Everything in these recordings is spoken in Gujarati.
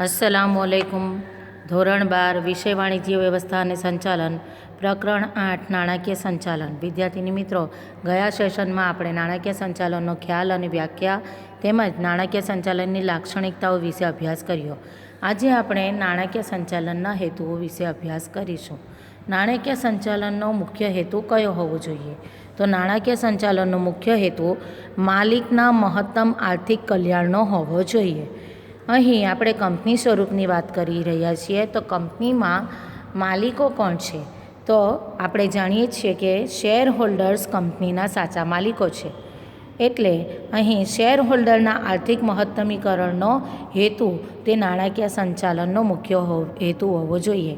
અસલામુ અલૈકુમ ધોરણ બાર, વિષય વાણિજ્ય વ્યવસ્થા અને સંચાલન, પ્રકરણ આઠ, નાણાકીય સંચાલન. વિદ્યાર્થીની મિત્રો, ગયા સેશનમાં આપણે નાણાકીય સંચાલનનો ખ્યાલ અને વ્યાખ્યા તેમજ નાણાકીય સંચાલનની લાક્ષણિકતાઓ વિશે અભ્યાસ કર્યો. આજે આપણે નાણાકીય સંચાલનના હેતુઓ વિશે અભ્યાસ કરીશું. નાણાકીય સંચાલનનો મુખ્ય હેતુ કયો હોવો જોઈએ? તો નાણાકીય સંચાલનનો મુખ્ય હેતુ માલિકના મહત્તમ આર્થિક કલ્યાણનો હોવો જોઈએ. અહીં આપણે કંપની સ્વરૂપની વાત કરી રહ્યા છીએ, તો કંપનીમાં માલિકો કોણ છે? તો આપણે જાણીએ છીએ કે શેર હોલ્ડર્સ કંપનીના સાચા માલિકો છે. એટલે અહીં શેર હોલ્ડરના આર્થિક મહત્તમીકરણનો હેતુ તે નાણાકીય સંચાલનનો મુખ્ય હેતુ હોવો જોઈએ.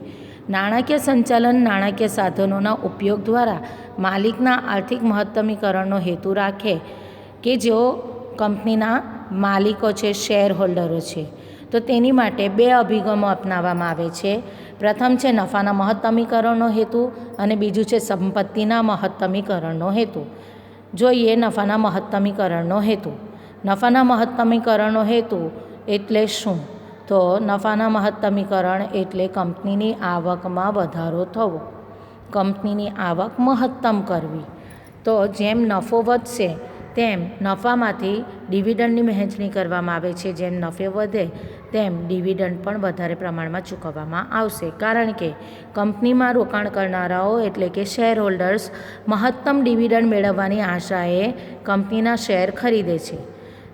નાણાકીય સંચાલન નાણાકીય સાધનોના ઉપયોગ દ્વારા માલિકના આર્થિક મહત્તમીકરણનો હેતુ રાખે કે જેઓ કંપનીના માલિકો છે શેર હોલ્ડરો છે. તો તેની માટે બે અભિગમો અપનાવવામાં આવે છે. પ્રથમ છે નફાના મહત્તમીકરણનો હેતુ અને બીજું છે સંપત્તિના મહત્તમીકરણનો હેતુ. જોઈએ નફાના મહત્તમીકરણનો હેતુ. નફાના મહત્તમીકરણનો હેતુ એટલે શું? તો નફાના મહત્તમીકરણ એટલે કંપનીની આવકમાં વધારો થવો. કંપનીની આવક મહત્તમ કરવી. તો જેમ નફો વધશે તેમ નફામાંથી ડિવિડન્ડની વહેંચણી કરવામાં આવે છે. જેમ નફે વધે, તેમ ડિવિડન્ડ પણ વધારે પ્રમાણમાં ચૂકવવામાં આવશે. કારણ કે કંપનીમાં રોકાણ કરનારાઓ એટલે કે શેર હોલ્ડર્સ મહત્તમ ડિવિડન્ડ મેળવવાની આશાએ કંપનીના શેર ખરીદે છે.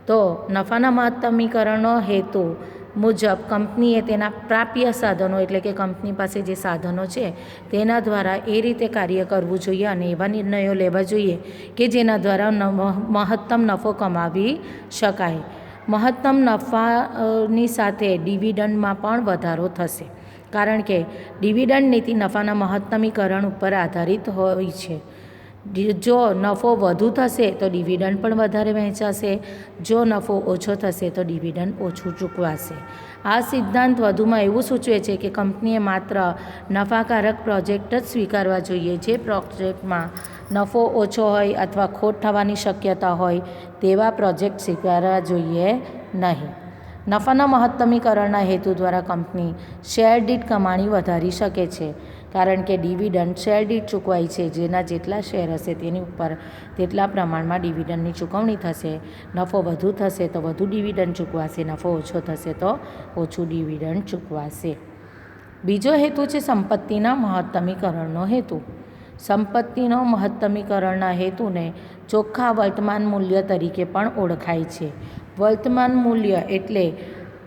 તો નફાના મહત્તમીકરણનો હેતુ મુજબ કંપનીએ તેના પ્રાપ્ય સાધનો, એટલે કે કંપની પાસે જે સાધનો છે, તેના દ્વારા એ રીતે કાર્ય કરવું જોઈએ અને એવા નિર્ણયો લેવા જોઈએ કે જેના દ્વારા મહત્તમ નફો કમાવી શકાય. મહત્તમ નફાની સાથે ડિવિડન્ડમાં પણ વધારો થશે. કારણ કે ડિવિડન્ડ નીતિ નફાના મહત્તમીકરણ ઉપર આધારિત હોય છે. જો નફો વધુ થશે તો ડિવિડન્ડ પણ વધારે વહેંચાશે. જો નફો ઓછો થશે તો ડિવિડન્ડ ઓછું ચૂકવાશે. આ સિદ્ધાંત વધુમાં એવું સૂચવે છે કે કંપનીએ માત્ર નફાકારક પ્રોજેક્ટ જ સ્વીકારવા જોઈએ. જે પ્રોજેક્ટમાં નફો ઓછો હોય અથવા ખોટ થવાની શક્યતા હોય તેવા પ્રોજેક્ટ સ્વીકારવા જોઈએ નહીં. નફાના મહત્તમીકરણના હેતુ દ્વારા કંપની શેર દીઠ કમાણી વધારી શકે છે. કારણ કે ડિવિડન્ડ શેર દીઠ ચૂકવાય છે, જેના જેટલા શેર હશે તેની ઉપર તેટલા પ્રમાણમાં ડિવિડન્ડની ચૂકવણી થશે. નફો વધુ થશે તો વધુ ડિવિડન્ડ ચૂકવાશે, નફો ઓછો થશે તો ઓછું ડિવિડન્ડ ચૂકવાશે. બીજો હેતુ છે સંપત્તિના મહત્તમીકરણનો હેતુ. સંપત્તિનો મહત્તમીકરણના હેતુને ચોખ્ખા વર્તમાન મૂલ્ય તરીકે પણ ઓળખાય છે. વર્તમાન મૂલ્ય એટલે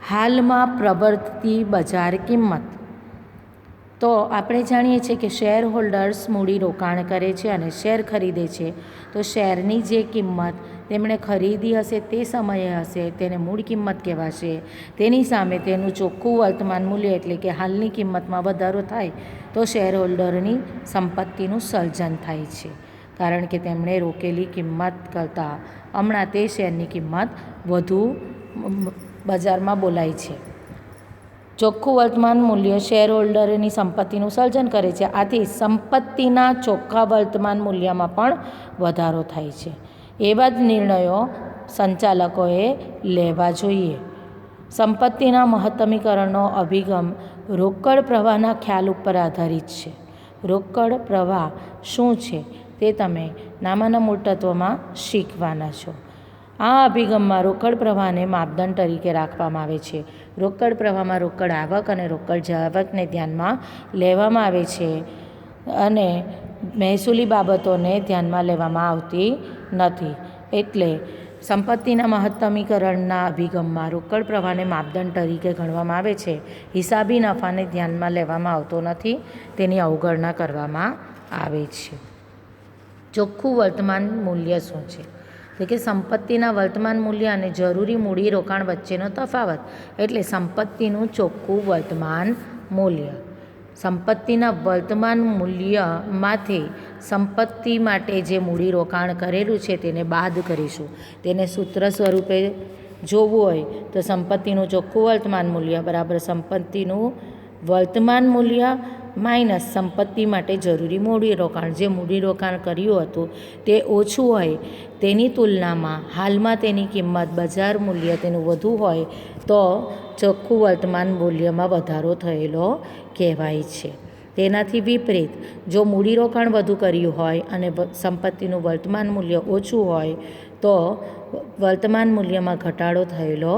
હાલમાં પ્રવર્તતી બજાર કિંમત. તો આપણે જાણીએ છીએ કે શેર હોલ્ડર્સ મૂડી રોકાણ કરે છે અને શેર ખરીદે છે. તો શેરની જે કિંમત તેમણે ખરીદી હશે તે સમયે હશે તેને મૂળ કિંમત કહેવાશે. તેની સામે તેનું ચોખ્ખું વર્તમાન મૂલ્ય એટલે કે હાલની કિંમતમાં વધારો થાય તો શેર હોલ્ડરની સંપત્તિનું સર્જન થાય છે. કારણ કે તેમણે રોકેલી કિંમત કરતાં હમણાં તે શેરની કિંમત વધુ બજારમાં બોલાય છે. ચોખ્ખું વર્તમાન મૂલ્ય શેર હોલ્ડરની સંપત્તિનું સર્જન કરે છે. આથી સંપત્તિના ચોખ્ખા વર્તમાન મૂલ્યમાં પણ વધારો થાય છે. એવા જ નિર્ણયો સંચાલકોએ લેવા જોઈએ. સંપત્તિના મહત્તમીકરણનો અભિગમ રોકડ પ્રવાહના ખ્યાલ ઉપર આધારિત છે. રોકડ પ્રવાહ શું છે તે તમે નામાના મૂળ શીખવાના છો. આ અભિગમમાં રોકડ પ્રવાહને માપદંડ તરીકે રાખવામાં આવે છે. રોકડ પ્રવાહમાં રોકડ આવક અને રોકડ જાવકને ધ્યાનમાં લેવામાં આવે છે અને મહેસૂલી બાબતોને ધ્યાનમાં લેવામાં આવતી નથી. એટલે સંપત્તિના મહત્તમીકરણના અભિગમમાં રોકડ પ્રવાહને માપદંડ તરીકે ગણવામાં આવે છે. હિસાબી નફાને ધ્યાનમાં લેવામાં આવતો નથી. તેની અવગણના કરવામાં આવે છે. ચોખ્ખું વર્તમાન મૂલ્ય શું છે? એટલે કે સંપત્તિના વર્તમાન મૂલ્ય અને જરૂરી મૂડી રોકાણ વચ્ચેનો તફાવત. એટલે સંપત્તિનું ચોખ્ખું વર્તમાન મૂલ્ય. સંપત્તિના વર્તમાન મૂલ્યમાંથી સંપત્તિ માટે જે મૂડી રોકાણ કરેલું છે તેને બાદ કરીશું. તેને સૂત્ર સ્વરૂપે જોવું હોય તો સંપત્તિનું ચોખ્ખું વર્તમાન મૂલ્ય, બરાબર? સંપત્તિનું વર્તમાન મૂલ્ય માઇનસ સંપત્તિ માટે જરૂરી મૂડી રોકાણ. જે મૂડી રોકાણ કર્યું હતું તે ઓછું હોય તેની તુલનામાં હાલમાં તેની કિંમત બજાર મૂલ્ય તેનું વધુ હોય તો ચોખ્ખું વર્તમાન મૂલ્યમાં વધારો થયેલો કહેવાય છે. તેનાથી વિપરીત, જો મૂડીરોકાણ વધુ કર્યું હોય અને સંપત્તિનું વર્તમાન મૂલ્ય ઓછું હોય તો વર્તમાન મૂલ્યમાં ઘટાડો થયેલો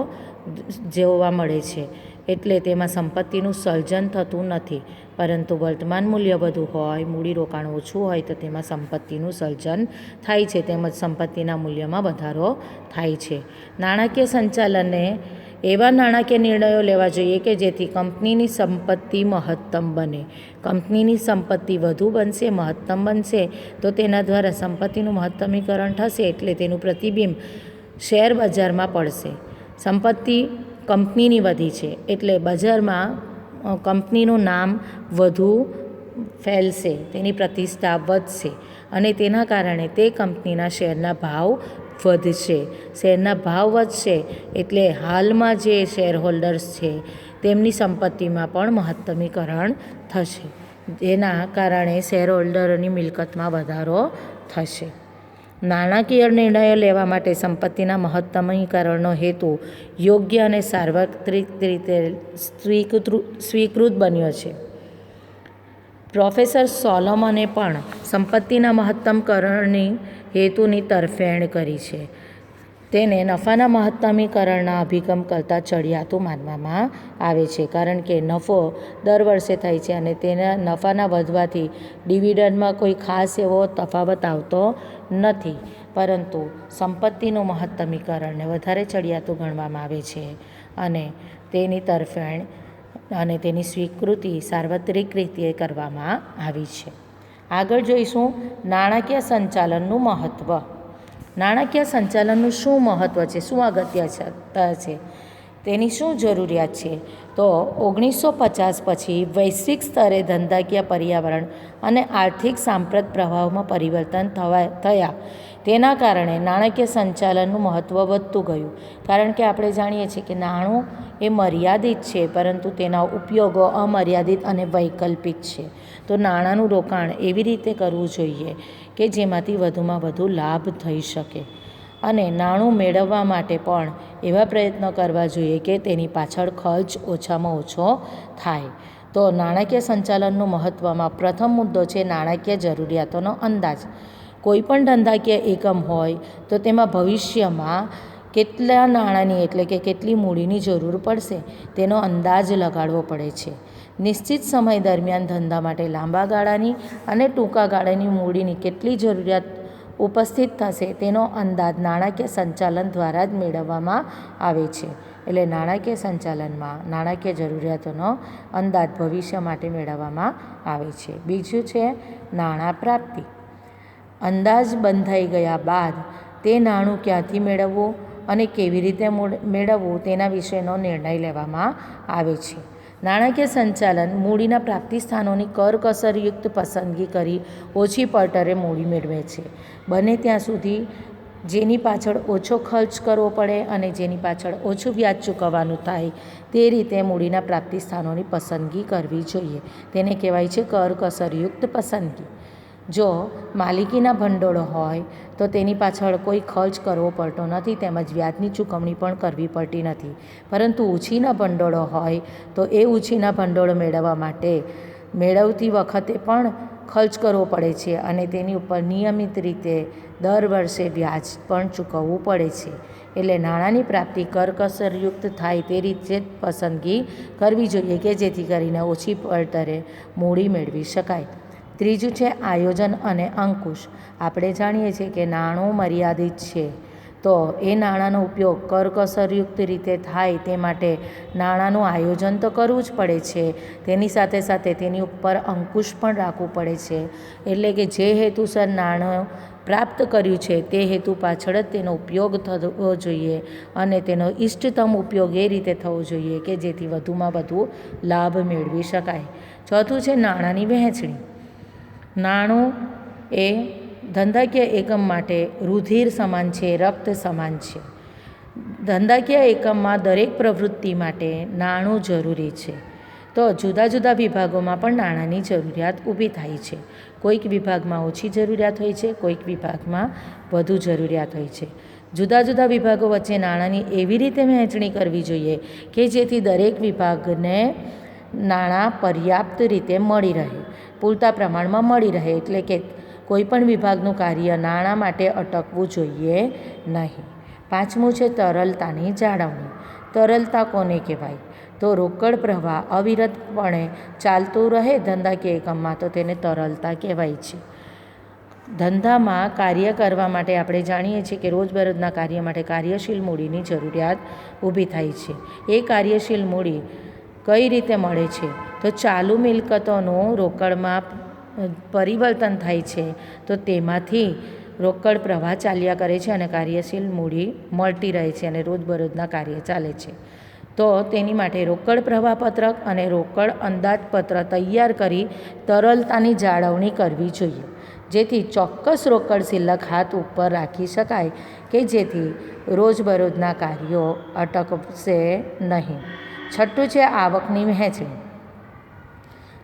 જોવા મળે છે. એટલે તેમાં સંપત્તિનું સર્જન થતું નથી. પરંતુ વર્તમાન મૂલ્ય વધુ હોય મૂડીરોકાણ ઓછું હોય, તો તેમાં સંપત્તિનું સર્જન થાય છે. તેમજ સંપત્તિના મૂલ્યમાં વધારો થાય છે. નાણાકીય સંચાલને એવા નાણાકીય નિર્ણયો લેવા જોઈએ કે જેથી કંપનીની સંપત્તિ મહત્તમ બને. કંપનીની સંપત્તિ વધુ બનશે, મહત્તમ બનશે, તો તેના દ્વારા સંપત્તિનું મહત્તમીકરણ થશે એટલે તેનું પ્રતિબિંબ શેર બજારમાં પડશે. સંપત્તિ કંપનીની વધી છે. એટલે બજારમાં કંપનીનું નામ વધુ ફેલશે, તેની પ્રતિષ્ઠા વધશે અને તેના કારણે તે કંપનીના શેરના ભાવ વધશે. શેરના ભાવ વધશે એટલે હાલમાં જે શેર હોલ્ડર્સ છે, તેમની સંપત્તિમાં પણ મહત્તમીકરણ થશે. જેના કારણે શેર હોલ્ડરોની મિલકતમાં વધારો થશે. નાણાકીય નિર્ણયો લેવા માટે સંપત્તિના મહત્તમીકરણનો હેતુ યોગ્ય અને સાર્વત્રિક રીતે સ્વીકૃત સ્વીકૃત બન્યો છે. પ્રોફેસર સોલોમને પણ સંપત્તિના મહત્તમકરણની હેતુની તરફેણ કરી છે. તેને નફાના મહત્તમીકરણના અભિગમ કરતાં ચડિયાતું માનવામાં આવે છે. કારણ કે નફો દર વર્ષે થાય છે અને તેના નફાના વધવાથી ડિવિડન્ડમાં કોઈ ખાસ એવો તફાવત આવતો નથી. પરંતુ સંપત્તિનું મહત્તમીકરણને વધારે ચડિયાતું ગણવામાં આવે છે અને તેની તરફેણ અને તેની સ્વીકૃતિ સાર્વત્રિક રીતે કરવામાં આવી છે. આગળ જોઈશું નાણાકીય સંચાલનનું મહત્ત્વ નાણાકીય સંચાલનનું શું મહત્ત્વ છે? શું અગત્યતા છે? તેની શું જરૂરિયાત છે? તો ઓગણીસો પચાસ પછી વૈશ્વિક સ્તરે ધંધાકીય પર્યાવરણ અને આર્થિક સાંપ્રત પ્રભાવમાં પરિવર્તન થવા થયા. તેના કારણે નાણાકીય સંચાલનનું મહત્ત્વ વધતું ગયું. કારણ કે આપણે જાણીએ છીએ કે નાણું એ મર્યાદિત છે, પરંતુ તેના ઉપયોગો અમર્યાદિત અને વૈકલ્પિક છે. તો નાણાંનું રોકાણ એવી રીતે કરવું જોઈએ કે જેમાંથી વધુમાં વધુ લાભ થઈ શકે. અને નાણું મેળવવા માટે પણ એવા પ્રયત્નો કરવા જોઈએ કે તેની પાછળ ખર્ચ ઓછામાં ઓછો થાય. તો નાણાકીય સંચાલનનું મહત્ત્વમાં પ્રથમ મુદ્દો છે નાણાકીય જરૂરિયાતોનો અંદાજ. કોઈ પણ ધંધાકીય એકમ હોય તો તેમાં ભવિષ્યમાં કેટલા નાણાંની એટલે કે કેટલી મૂડીની જરૂર પડશે તેનો અંદાજ લગાડવો પડે છે. નિશ્ચિત સમય દરમિયાન ધંધા માટે લાંબા ગાળાની અને ટૂંકા ગાળાની મૂડીની કેટલી જરૂરિયાત ઉપસ્થિત થશે તેનો અંદાજ નાણાકીય સંચાલન દ્વારા જ મેળવવામાં આવે છે. એટલે નાણાકીય સંચાલનમાં નાણાકીય જરૂરિયાતોનો અંદાજ ભવિષ્ય માટે મેળવવામાં આવે છે. બીજું છે નાણાં પ્રાપ્તિ. અંદાજ બંધાઈ ગયા બાદ તે નાણું ક્યાંથી મેળવવું? અને કેવી રીતે મૂળ- મેળવવું તેના વિશેનો નિર્ણય લેવામાં આવે છે. નાણાકીય સંચાલન મૂડીના પ્રાપ્તિ સ્થાનોની કરકસરયુક્ત પસંદગી કરી ઓછી પડતરે મૂડી મેળવે છે. બને ત્યાં સુધી જેની પાછળ ઓછો ખર્ચ કરવો પડે અને જેની પાછળ ઓછું વ્યાજ ચૂકવવાનું થાય તે રીતે મૂડીના પ્રાપ્તિ સ્થાનોની પસંદગી કરવી જોઈએ. તેને કહેવાય છે કરકસરયુક્ત પસંદગી. જો માલિકીના ભંડોળો હોય, તો તેની પાછળ કોઈ ખર્ચ કરવો પડતો નથી, તેમજ વ્યાજની ચૂકવણી પણ કરવી પડતી નથી. પરંતુ ઉછીના ભંડોળો હોય, તો એ ઉછીના ભંડોળ મેળવવા માટે મેળવતી વખતે પણ ખર્ચ કરવો પડે છે અને તેની ઉપર નિયમિત રીતે દર વર્ષે વ્યાજ પણ ચૂકવવું પડે છે. એટલે નાણાંની પ્રાપ્તિ કરકસરયુક્ત થાય તે રીતે પસંદગી કરવી જોઈએ કે જેથી કરીને ઓછી પડતરે મૂડી મેળવી શકાય. ત્રીજું છે આયોજન અને અંકુશ. આપણે જાણીએ છીએ કે નાણું મર્યાદિત છે. તો એ નાણાંનો ઉપયોગ કરકસરયુક્ત રીતે થાય તે માટે નાણાંનું આયોજન તો કરવું જ પડે છે. તેની સાથે સાથે તેની ઉપર અંકુશ પણ રાખવું પડે છે. એટલે કે જે હેતુસર નાણું પ્રાપ્ત કર્યું છે તે હેતુ પાછળ જ તેનો ઉપયોગ થવો જોઈએ અને તેનો ઇષ્ટતમ ઉપયોગ એ રીતે થવો જોઈએ કે જેથી વધુમાં વધુ લાભ મેળવી શકાય. ચોથું છે નાણાંની વહેંચણી. નાણું એ ધંધાકીય એકમ માટે રુધિર સમાન છે, રક્ત સમાન છે. ધંધાકીય એકમમાં દરેક પ્રવૃત્તિ માટે નાણું જરૂરી છે. તો જુદા જુદા વિભાગોમાં પણ નાણાંની જરૂરિયાત ઊભી થાય છે. કોઈક વિભાગમાં ઓછી જરૂરિયાત હોય છે, કોઈક વિભાગમાં વધુ જરૂરિયાત હોય છે. જુદા જુદા વિભાગો વચ્ચે નાણાંની એવી રીતે વહેંચણી કરવી જોઈએ કે જેથી દરેક વિભાગને નાણાં પર્યાપ્ત રીતે મળી રહે. પૂરતા પ્રમાણમાં મળી રહે એટલે કે કોઈપણ વિભાગનું કાર્ય નાણાં માટે અટકવું જોઈએ નહીં. પાંચમું છે તરલતાની જાળવણી. તરલતા કોને કહેવાય? તો રોકડ પ્રવાહ અવિરતપણે ચાલતું રહે ધંધાકીય એકમમાં તો તેને તરલતા કહેવાય છે. ધંધામાં કાર્ય કરવા માટે આપણે જાણીએ છીએ કે રોજબરોજના કાર્ય માટે કાર્યશીલ મૂડીની જરૂરિયાત ઊભી થાય છે. એ કાર્યશીલ મૂડી કઈ રીતે મળે છે? તો ચાલુ મિલકતોનું રોકડમાં પરિવર્તન થાય છે. તો તેમાંથી રોકડ પ્રવાહ ચાલ્યા કરે છે અને કાર્યશીલ મૂડી મળતી રહે છે અને રોજબરોજના કાર્ય ચાલે છે. તો તેની માટે રોકડ પ્રવાહ પત્રક અને રોકડ અંદાજપત્ર તૈયાર કરી તરલતાની જાળવણી કરવી જોઈએ. જેથી ચોક્કસ રોકડ શિલ્લક હાથ ઉપર રાખી શકાય કે જેથી રોજબરોજના કાર્યો અટકશે નહીં. છઠ્ઠું છે આવકની વહેંચણી.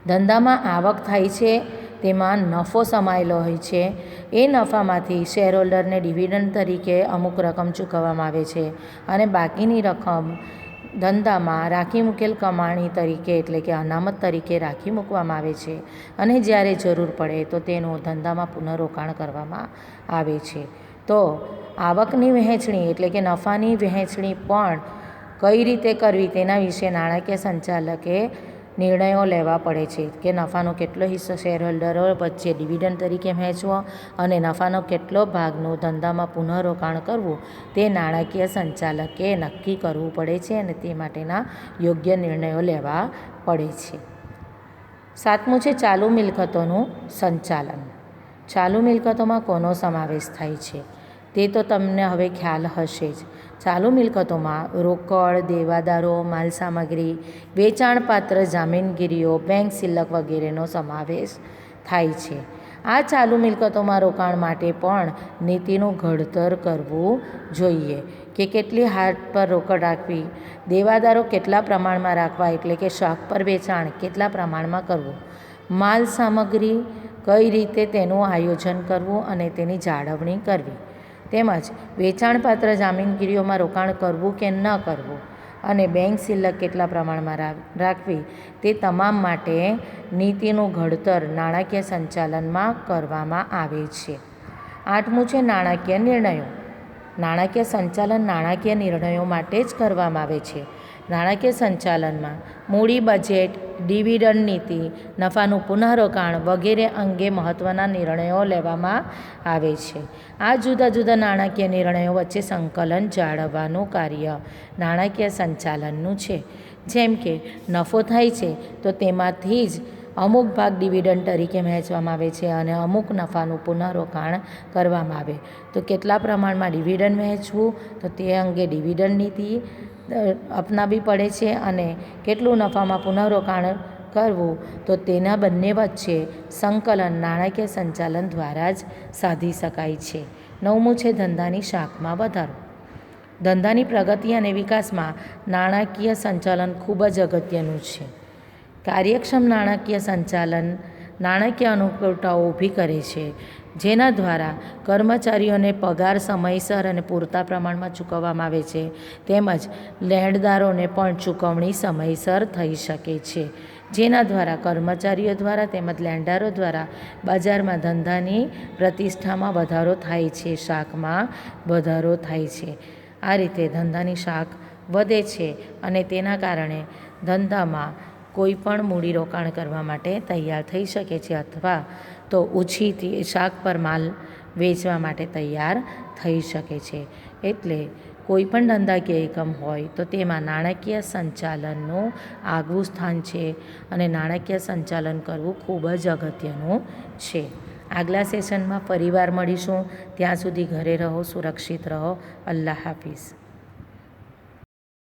ધંધામાં આવક થાય છે, તેમાં નફો સમાયેલો હોય છે. એ નફામાંથી શેરહોલ્ડરને ડિવિડન્ડ તરીકે અમુક રકમ ચૂકવવામાં આવે છે અને બાકીની રકમ ધંધામાં રાખી મૂકેલ કમાણી તરીકે એટલે કે અનામત તરીકે રાખી મૂકવામાં આવે છે અને જ્યારે જરૂર પડે તો તેનું ધંધામાં પુનઃરોકાણ કરવામાં આવે છે. તો આવકની વહેંચણી એટલે કે નફાની વહેંચણી પણ કઈ રીતે કરવી તેના વિશે નાણાકીય સંચાલકે નિર્ણયો લેવા પડે છે કે નફાનો કેટલો હિસ્સો શેરહોલ્ડરો વચ્ચે ડિવિડન્ડ તરીકે વહેંચવો અને નફાનો કેટલો ભાગનો ધંધામાં પુનઃરોકાણ કરવું તે નાણાકીય સંચાલકે નક્કી કરવું પડે છે અને તે માટેના યોગ્ય નિર્ણયો લેવા પડે છે. સાતમું છે ચાલુ મિલકતોનું સંચાલન. ચાલુ મિલકતોમાં કોનો સમાવેશ થાય છે? તે તો તમને હવે ખ્યાલ હશે જ. ચાલુ મિલકતોમાં રોકડ, દેવાદારો, માલ સામગ્રી વેચાણપાત્ર જામીનગીરીઓ, બેંક સિલક વગેરેનો સમાવેશ થાય છે. આ ચાલુ મિલકતોમાં રોકાણ માટે પણ નીતિનું ઘડતર કરવું જોઈએ કે કેટલી હાથ પર રોકડ રાખવી, દેવાદારો કેટલા પ્રમાણમાં રાખવા એટલે કે શાક પર વેચાણ કેટલા પ્રમાણમાં કરવું, માલ સામગ્રી કઈ રીતે તેનું આયોજન કરવું અને તેની જાળવણી કરવી. તેમજ વેચાણપાત્ર જામીનગીરીઓમાં રોકાણ કરવું કે ન કરવું અને બેંક સિલક કેટલા પ્રમાણમાં રાખવી તે તમામ માટે નીતિનું ઘડતર નાણાકીય સંચાલનમાં કરવામાં આવે છે. આઠમું છે નાણાકીય નિર્ણયો. નાણાકીય સંચાલન નાણાકીય નિર્ણયો માટે જ કરવામાં આવે છે. નાણાકીય સંચાલનમાં મૂડી બજેટ, ડિવિડન્ડ નીતિ, નફાનું પુનઃરોકાણ વગેરે અંગે મહત્ત્વના નિર્ણયો લેવામાં આવે છે. આ જુદા જુદા નાણાકીય નિર્ણયો વચ્ચે સંકલન જાળવવાનું કાર્ય નાણાકીય સંચાલનનું છે. જેમ કે, નફો થાય છે તો તેમાંથી જ અમુક ભાગ ડિવિડન્ડ તરીકે વહેંચવામાં આવે છે અને અમુક નફાનું પુનઃરોકાણ કરવામાં આવે. તો કેટલા પ્રમાણમાં ડિવિડન્ડ વહેંચવું? તો તે અંગે ડિવિડન્ડ નીતિ અપનાવવી પડે છે અને કેટલું નફામાં પુનઃરોકાણ કરવું? તો તેના બંને વચ્ચે સંકલન, નાણાકીય સંચાલન દ્વારા જ સાધી શકાય છે. નવમું છે ધંધાની શાખમાં વધારો. ધંધાની પ્રગતિ અને વિકાસમાં નાણાકીય સંચાલન ખૂબ જ અગત્યનું છે. કાર્યક્ષમ નાણાકીય સંચાલન, નાણાકીય અનુકૂળતાઓ ઊભી કરે છે, જેના દ્વારા કર્મચારીઓને પગાર સમયસર અને પૂરતા પ્રમાણમાં ચૂકવવામાં આવે છે, તેમજ લેણદારોને પણ ચૂકવણી સમયસર થઈ શકે છે, જેના દ્વારા કર્મચારીઓ દ્વારા તેમજ લેણદારો દ્વારા બજારમાં ધંધાની પ્રતિષ્ઠામાં વધારો થાય છે, શાકમાં વધારો થાય છે. આ રીતે ધંધાની શાક વધે છે અને તેના કારણે ધંધામાં કોઈ પણ મૂડીરોકાણ કરવા માટે તૈયાર થઈ શકે છે અથવા તો ઓછીથી શાક પર માલ વેચવા માટે તૈયાર થઈ શકે છે. એટલે કોઈ પણ ધંધાકીય એકમ હોય તો તેમાં નાણાકીય સંચાલનનું આગવું સ્થાન છે અને નાણાકીય સંચાલન કરવું ખૂબ જ અગત્યનું છે. આગલા સેશનમાં ફરીવાર મળીશું. ત્યાં સુધી ઘરે રહો, સુરક્ષિત રહો. અલ્લાહ હાફિઝ.